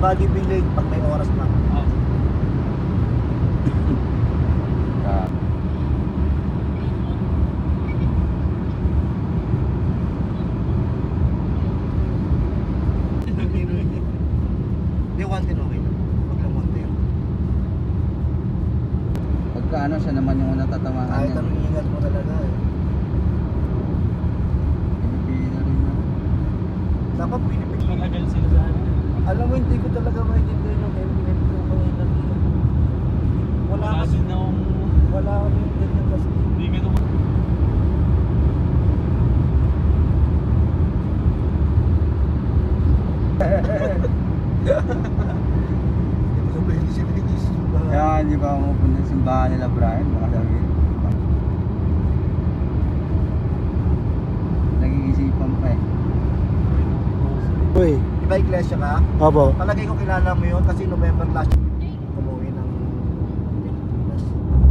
Valley Village pag may oras na. Ah, Ah, Hindi, one din okay lang. Huwag lang one din. pagka ano, siya naman yung unang tatamaan Kahit niya. anong ingat mo talaga eh. Pinipili na rin na. Dapat pinipig matagal sila sa ano. Alam mo, hindi ko talaga maintindihan yung MPN ko kanina. Wala Wala kasi, din na akong... wala kami ganyan kasi. Hindi ka naman... Ko sabihin si Dennis. Kaya hindi pa ako pupunta sa simbahan nila Brian, baka sabihin. Nag-iisipan pa eh. Uy. Di ba iglesia ka? Opo. Palagay ko kilala mo yun kasi November last year umuwi ng Pilipinas.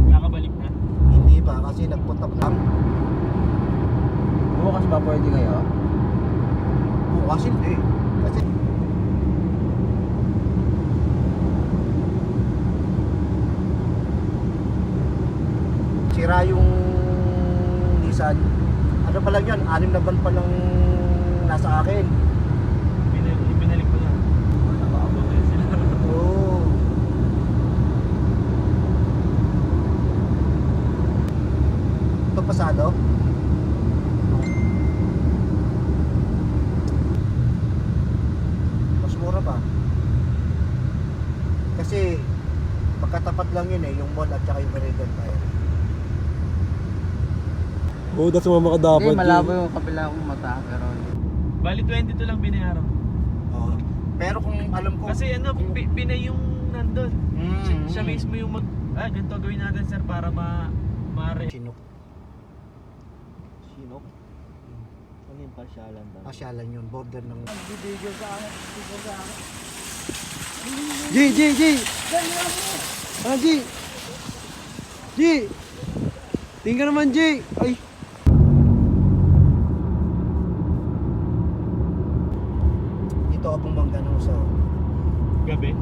Nakabalik na. Hindi pa kasi nagpunta lang. Bukas ba pwede kayo? Bukas hindi. Kasi sira yung Nissan. Ano pa lang yun, anim na buwan pa lang nasa akin. Binalik, binalik ko na. Nakababa kayo sila. Oo. Pasado? Mas mura pa. Kasi magkatapat lang yun eh, yung mall at saka yung Meridian Fire. Oo, oh, sumama ka dapat. Hindi, malabo yung kabila kong mata, pero Bali 22 lang binayaran ko. Oo. Pero kung alam ko... Kasi ano, pi- pinay yung nandun. Mm, Siya, siya mismo yung mag... Ah, ganito gawin natin sir para ma... Mare... Sinok. Ano yung pasyalan daw? Pasyalan yun, border ng... G, G, G! Ah, G! G! Tingin ka naman, G! Ay! Dito ako bumangga ng usaw. Gabi?